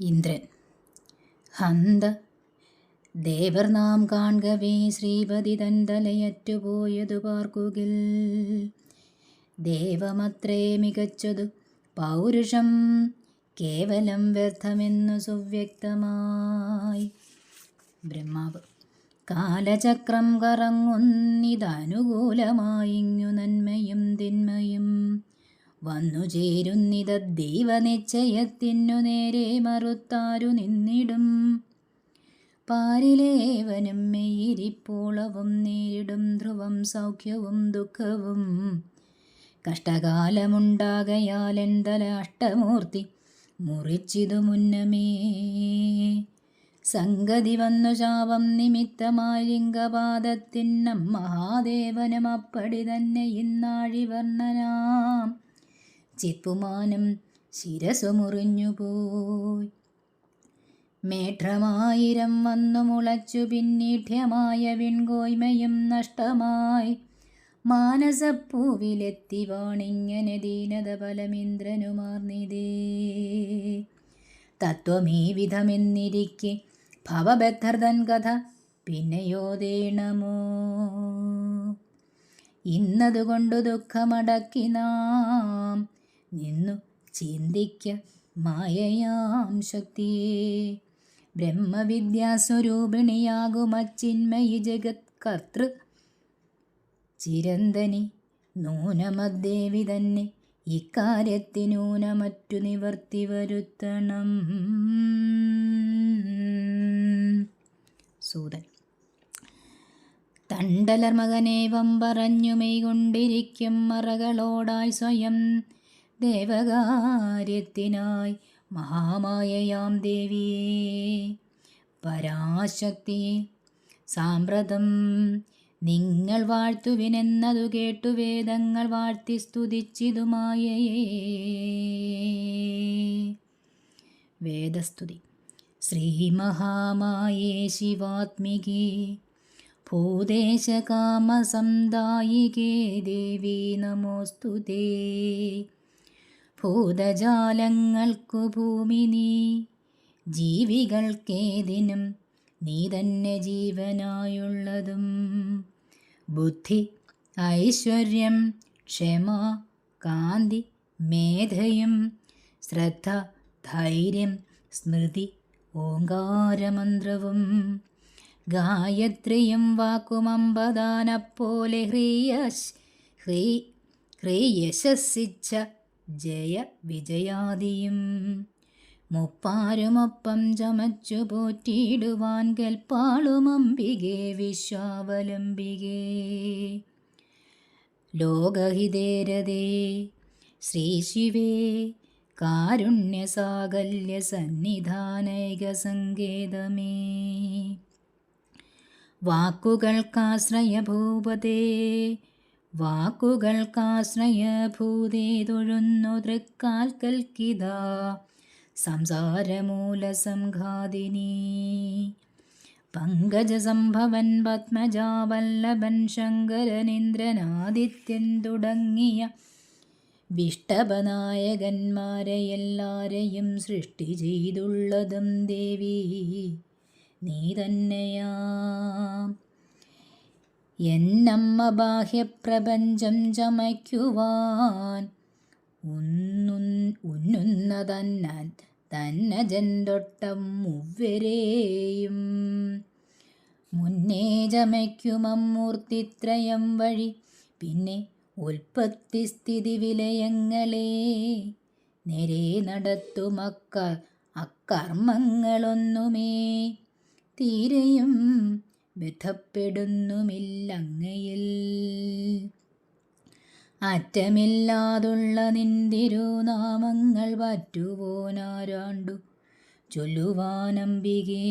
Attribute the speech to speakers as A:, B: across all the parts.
A: ഇന്ദ്രൻ. ഹന്ത ദേവർ നാം കാൺകവേ ശ്രീപതി തൻ തലയറ്റുപോയതു പാർക്കുകിൽ. ദേവമത്രേ മികച്ചതു പൗരുഷം കേവലം വ്യർത്ഥമെന്നു സുവ്യക്തമായി. ബ്രഹ്മാവ് കാലചക്രം കറങ്ങുന്നിതനുകൂലമായിങ്ങു നന്മയും തിന്മയും വന്നു ചേരുന്നിത ദൈവനിശ്ചയത്തിനു നേരെ മറുത്താരു നിന്നിടും. പാരിലേവനും മെയ്യിരിപ്പോളവും നേരിടും ധ്രുവം സൗഖ്യവും ദുഃഖവും. കഷ്ടകാലമുണ്ടാകയാൽ എന്തല അഷ്ടമൂർത്തി മുറിച്ചിതു മുന്നമേ. സംഗതി വന്നു ശാപം നിമിത്തമായി ലിംഗപാദത്തിന്നം മഹാദേവനും അപ്പടി തന്നെ ഇന്നാഴി വർണനാം ചിപ്പുമാനം ശിരസു മുറിഞ്ഞുപോയി മേഘമായിരം വന്നു മുളച്ചു പിന്നീഠ്യമായ വിൺകോയ്മയും നഷ്ടമായി. മാനസപ്പൂവിലെത്തി വാണിങ്ങനെ ദീനത ഫലമിന്ദ്രനുമാർന്നിതേ തത്വമീ വിധമെന്നിരിക്കെ ഭവബദ്ധർദൻ കഥ പിന്നെയോതേണമോ ഇന്നതുകൊണ്ടു ദുഃഖമടക്കി നാം നിന്നു ചിന്തിക്ക മായയാം ശക്തിയെ. ബ്രഹ്മവിദ്യാസ്വരൂപിണിയാകുമച്ചിന്മയി ജഗത് കർത്തൃ ചിരന്തനി നൂനമദ്ദേവി തന്നെ ഇക്കാര്യത്തിനൂനമറ്റു നിവർത്തി വരുത്തണം. സൂതൻ. തണ്ടലർ മകനേവം പറഞ്ഞു മെയ്കൊണ്ടിരിക്കും മറകളോടായി സ്വയം ദേവകാര്യത്തിനായി മഹാമായയാം ദേവിയേ. പരാശക്തിയെ സാമ്പ്രതം നിങ്ങൾ വാഴ്ത്തുവിനെന്നതു കേട്ടു വേദങ്ങൾ വാഴ്ത്തി സ്തുതിച്ചിതുമായേ വേദസ്തുതി. ശ്രീമഹാമായേ ശിവാത്മികേ ഭൂദേശകാമസംദായികേ ദേവി നമോസ്തു ഭൂതജാലങ്ങൾക്കു ഭൂമി നീ. ജീവികൾക്കേതിനും നീ തന്നെ ജീവനായുള്ളതും. ബുദ്ധി ഐശ്വര്യം ക്ഷമ കാന്തി മേധയും ശ്രദ്ധ ധൈര്യം സ്മൃതി ഓങ്കാരമന്ത്രവും. ഗായത്രിയും വാക്കുമമ്പദാനപ്പോലെ ഹ്രീയശ് ഹ്രീ ഹ്രീയശസ്സിച്ച ജയ വിജയാദിയും. മുപ്പാരുമൊപ്പം ചമച്ചു പോറ്റിയിടുവാൻ കൽപ്പാളുമംബികേ വിശ്വാവലംബികേ. ലോകഹിതേരതേ ശ്രീശിവേ കാരുണ്യസാകല്യ സന്നിധാനൈക സങ്കേതമേ. വാക്കുകൾക്കാശ്രയഭൂപതേ വാക്കുകൾക്കാശ്രയഭൂതേ തൊഴുന്നു തൃക്കാൽക്കൽക്കിതാ. സംസാരമൂലസംഘാതിനി. പങ്കജസംഭവൻ പത്മജാവല്ലഭൻ ശങ്കരനിന്ദ്രനാദിത്യൻ തുടങ്ങിയ വിഷ്ടപനായകന്മാരെയെല്ലാരെയും സൃഷ്ടി ചെയ്തുള്ളതും ദേവി. നീ തന്നെയാം. എന്നമ്മ ബാഹ്യപ്രപഞ്ചം ചമയ്ക്കുവാൻ ഉന്നുന്ന തന്നാൻ തന്നജൻ തൊട്ടം മുന്നേ ചമയ്ക്കുമൂർത്തിത്രയം വഴി പിന്നെ ഉൽപ്പത്തി സ്ഥിതി വിലയങ്ങളെ. നേരെ നടത്തുമക്ക അക്കർമ്മങ്ങളൊന്നുമേ. തീരെയും ബന്ധപ്പെടുന്നുമില്ലങ്ങയിൽ. അറ്റമില്ലാതുള്ള നിന്തിരുനാമങ്ങൾ പറ്റുപോനാരാണ്ടു ചൊല്ലുവാനമ്പികേ.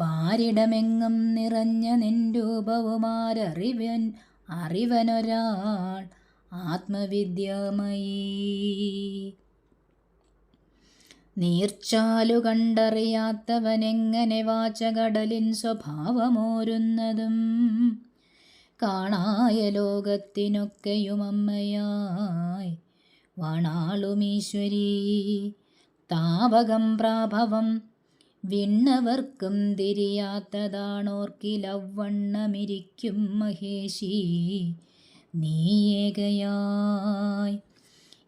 A: പാരിടമെങ്ങും നിറഞ്ഞ നിൻരൂപവുമാരറിവൻ അറിവനൊരാൾ ആത്മവിദ്യമയീ. നീർച്ചാലു കണ്ടറിയാത്തവനെങ്ങനെ വാചകടലിൻ സ്വഭാവമോരുന്നതും? കാണായ ലോകത്തിനൊക്കെയും അമ്മയായി. വാണാളുമീശ്വരി താവകം പ്രാഭവം. വിണ്ണവർക്കും തിരിയാത്തതാണോർക്കിലവണ്ണമിരിക്കും മഹേശി. നീയേകയായി.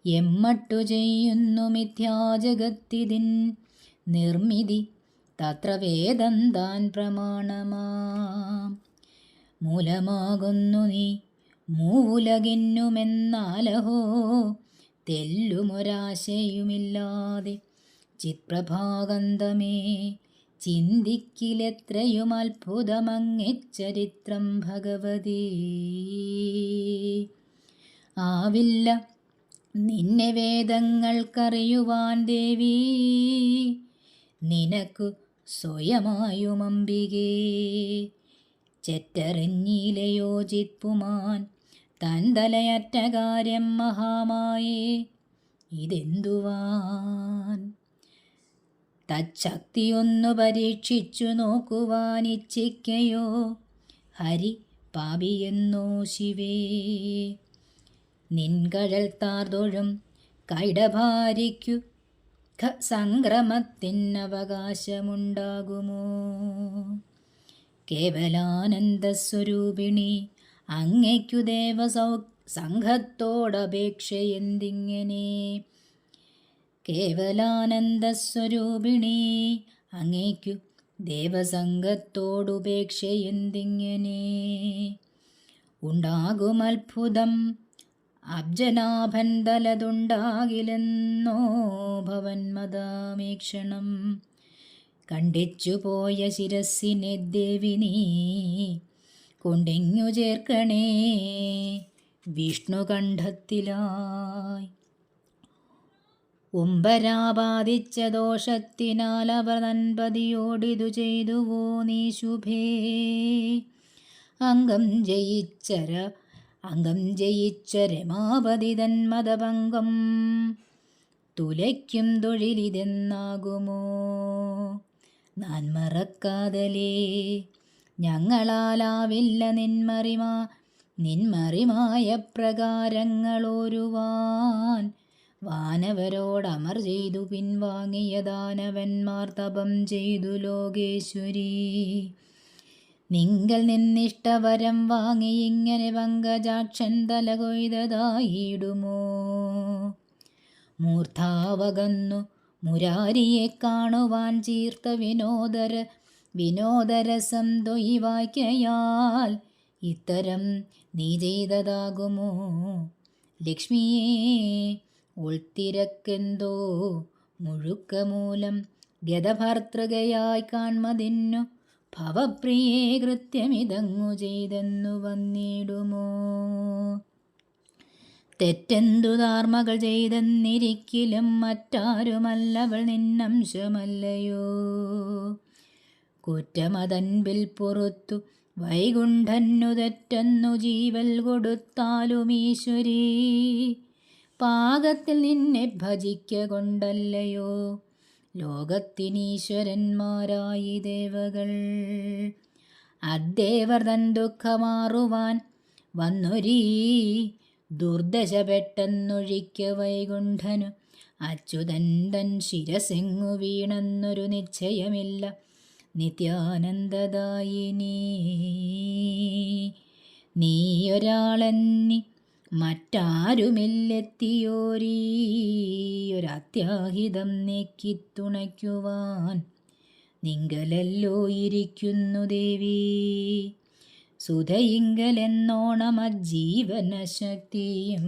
A: എമ്മട്ടു ചെയ്യുന്നു മിഥ്യാജഗത്തിതിൻ നിർമ്മിതി തത്ര വേദം താൻ പ്രമാണമാ. മൂലമാകുന്നു നീ മൂവുലകിന്നുമെന്നാലഹോ തെല്ലുമൊരാശയുമില്ലാതെ ചിത്പ്രഭാകന്തമേ ചിന്തിക്കിലെത്രയും അത്ഭുതമങ്ങിച്ചരിത്രം ഭഗവതീ. ആവില്ല നിന്നെ വേദങ്ങൾക്കറിയുവാൻ ദേവി നിനക്കു സ്വയമായുമമ്പികേ ചെറ്ററിഞ്ഞിലെ യോജിപ്പുമാൻ തൻ തലയറ്റ കാര്യം മഹാമായേ ഇതെന്തുവാൻ? തച്ചക്തിയൊന്നു പരീക്ഷിച്ചു നോക്കുവാൻ ഇച്ഛിക്കയോ? ഹരി പാപിയെന്നോ ശിവേ. നിൻകഴൽ താർതൊഴും കൈടഭാരിക്കു സംക്രമത്തിനവകാശമുണ്ടാകുമോ? കേവലാനന്ദസ്വരൂപിണി അങ്ങയ്ക്കു ദേവസൗ സംഘത്തോടപേക്ഷ എന്തിങ്ങനെ കേവലാനന്ദസ്വരൂപിണി അങ്ങയ്ക്കു ദേവസംഘത്തോടുപേക്ഷ എന്തിങ്ങനെ അത്ഭുതം ഭവന്മതാമീക്ഷണം കണ്ടിച്ചു പോയ ശിരസിനെ ദേവി നീ കൊണ്ടെങ്ങു ചേർക്കണേ? വിഷ്ണുകണ്ഠത്തിലായി. ഉംബരാബാധിച്ച ദോഷത്തിനാൽ അവർ നൻപതിയോടിതു ചെയ്തുവോ നീ ശുഭേ? അംഗം ജയിച്ചര അംഗം ജയിച്ച രമാപതി തന്മതഭംഗം തുലയ്ക്കും തൊഴിലിതെന്നാകുമോ? നാൻ മറക്കാതലേ. ഞങ്ങളാലാവില്ല നിന്മറിമാ നിന്മറിമായ പ്രകാരങ്ങളോരുവാൻ. വാനവരോടമർ ചെയ്തു പിൻവാങ്ങിയ ദാനവന്മാർ തപം ചെയ്തു ലോകേശ്വരി. നിങ്കൽ നിന്നിഷ്ടവരം വാങ്ങി ഇങ്ങനെ പങ്കജാക്ഷൻ തല കൊയ്തതായിടുമോ? മൂർധാവകന്നു മുരാരിയെ കാണുവാൻ ചീർത്ത വിനോദര വിനോദരസം തൊയ്വായ്ക്കയാൽ ഇത്തരം നീ ചെയ്തതാകുമോ? ലക്ഷ്മിയെ ഉൾത്തിരക്കെന്തോ മുഴുക്കമൂലം ഗതഭർത്തൃകയായി കാൺമതിന്നു. ഭവപ്രിയേ കൃത്യമിതങ്ങു ചെയ്തെന്നു വന്നിടുമോ? തെറ്റെന്തു ധാർമ്മകൾ ചെയ്തെന്നിരിക്കലും മറ്റാരുമല്ലവൾ നിന്നംശമല്ലയോ? കുറ്റമതൻപിൽ പുറത്തു വൈകുണ്ഠന്നു തെറ്റെന്നു ജീവൽ കൊടുത്താലും ഈശ്വരീ. പാകത്തിൽ നിന്നെ ഭജിക്ക കൊണ്ടല്ലയോ? ലോകത്തിനീശ്വരന്മാരായി ദേവകൾ. അദ്ദേവർ തൻ ദുഃഖമാറുവാൻ വന്നൊരീ ദുർദശ പെട്ടെന്നൊഴിക്ക വൈകുണ്ഠനു. അച്യുതൻ തൻ ശിരസെങ്ങു വീണെന്നൊരു നിശ്ചയമില്ല. നിത്യാനന്ദദായിനി നീയൊരാളന്നി മറ്റാരുമില്ലെത്തിയോരീയൊരത്യാഹിതം നീക്കി തുണയ്ക്കുവാൻ നിങ്കലല്ലോ ഇരിക്കുന്നു ദേവി. സുധയിങ്കലെന്നോണമജ്ജീവന ശക്തിയും